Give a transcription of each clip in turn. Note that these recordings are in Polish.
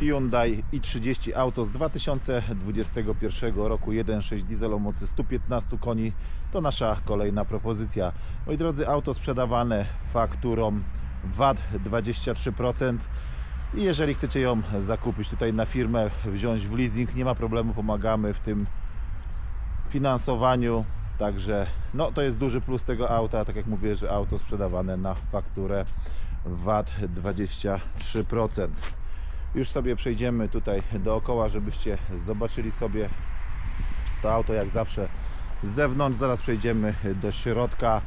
Hyundai i30 auto z 2021 roku 1.6 diesel o mocy 115 koni to nasza kolejna propozycja. Moi drodzy, auto sprzedawane fakturą VAT 23% i jeżeli chcecie ją zakupić tutaj na firmę, wziąć w leasing, nie ma problemu, pomagamy w tym finansowaniu. Także no, to jest duży plus tego auta. Tak jak mówię, że auto sprzedawane na fakturę VAT 23%. Już sobie przejdziemy tutaj dookoła, żebyście zobaczyli sobie to auto jak zawsze z zewnątrz. Zaraz przejdziemy do środka.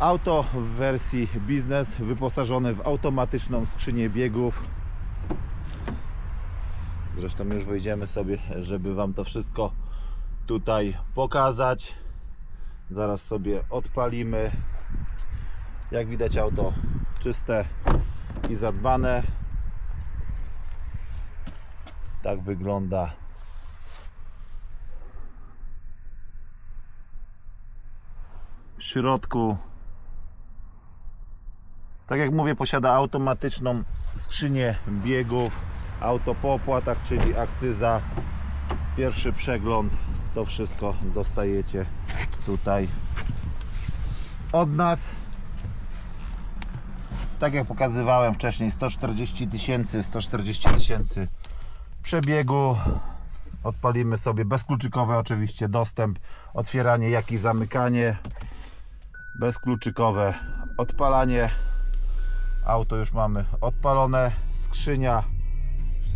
Auto w wersji biznes, wyposażone w automatyczną skrzynię biegów. Zresztą już wejdziemy sobie, żeby Wam to wszystko tutaj pokazać. Zaraz sobie odpalimy. Jak widać auto czyste i zadbane. Tak wygląda w środku. Tak jak mówię, posiada automatyczną skrzynię biegów. Auto po opłatach, czyli akcyza, pierwszy przegląd. To wszystko dostajecie tutaj od nas. Tak jak pokazywałem wcześniej, 140 tysięcy, 140 tysięcy przebiegu. Odpalimy sobie bezkluczykowy oczywiście dostęp, otwieranie jak i zamykanie. Bezkluczykowe odpalanie. Auto już mamy odpalone. Skrzynia,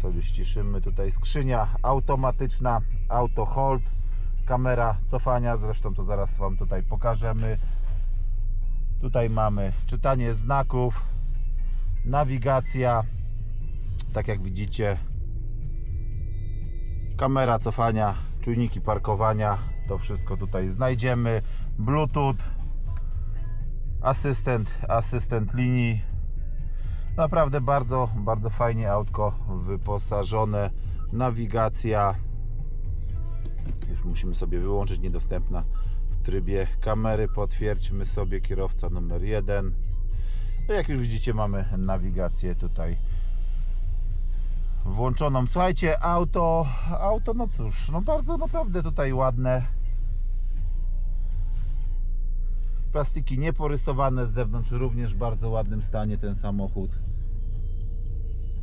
sobie ściszymy tutaj, skrzynia automatyczna, auto hold, kamera cofania, zresztą to zaraz Wam tutaj pokażemy. Tutaj mamy czytanie znaków, nawigacja, tak jak widzicie, kamera cofania, czujniki parkowania, to wszystko tutaj znajdziemy. Bluetooth, asystent, asystent linii. Naprawdę bardzo, bardzo fajnie autko wyposażone. Nawigacja. Już musimy sobie wyłączyć niedostępna w trybie kamery. Potwierdźmy sobie kierowca numer jeden. No jak już widzicie, mamy nawigację tutaj włączoną. Słuchajcie, auto, auto, no cóż, no bardzo naprawdę tutaj ładne. Plastiki nieporysowane z zewnątrz, również w bardzo ładnym stanie ten samochód.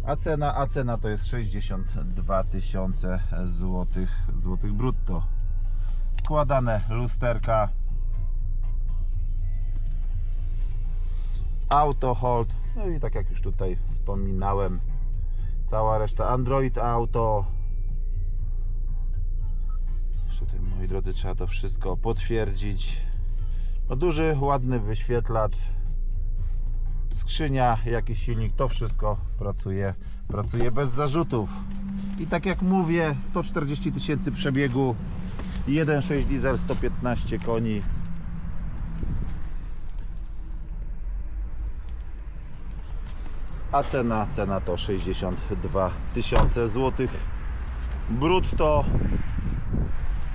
A cena, a cena to jest 62 tysiące złotych, złotych brutto. Składane lusterka. Auto hold. No i tak jak już tutaj wspominałem, cała reszta Android Auto. Jeszcze tutaj, moi drodzy, trzeba to wszystko potwierdzić. No duży, ładny wyświetlacz. Skrzynia, jakiś silnik, to wszystko pracuje, pracuje bez zarzutów. I tak jak mówię, 140 tysięcy przebiegu, 1.6 diesel, 115 koni. A cena, cena to 62 tysiące złotych brutto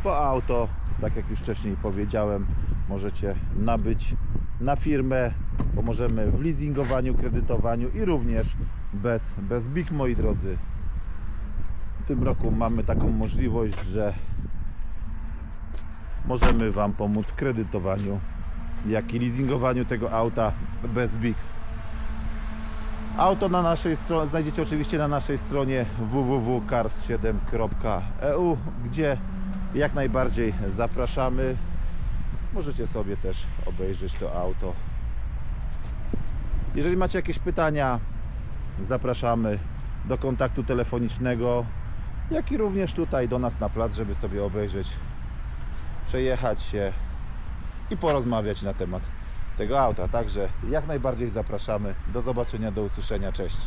po auto, tak jak już wcześniej powiedziałem, możecie nabyć na firmę. Pomożemy w leasingowaniu, kredytowaniu i również bez, bez BIK, moi drodzy. W tym roku mamy taką możliwość, że możemy Wam pomóc w kredytowaniu, jak i leasingowaniu tego auta bez BIK. Auto na naszej stronie znajdziecie oczywiście na naszej stronie www.cars7.eu, gdzie jak najbardziej zapraszamy. Możecie sobie też obejrzeć to auto. Jeżeli macie jakieś pytania, zapraszamy do kontaktu telefonicznego, jak i również tutaj do nas na plac, żeby sobie obejrzeć, przejechać się i porozmawiać na temat tego auta. Także jak najbardziej zapraszamy. Do zobaczenia, do usłyszenia. Cześć.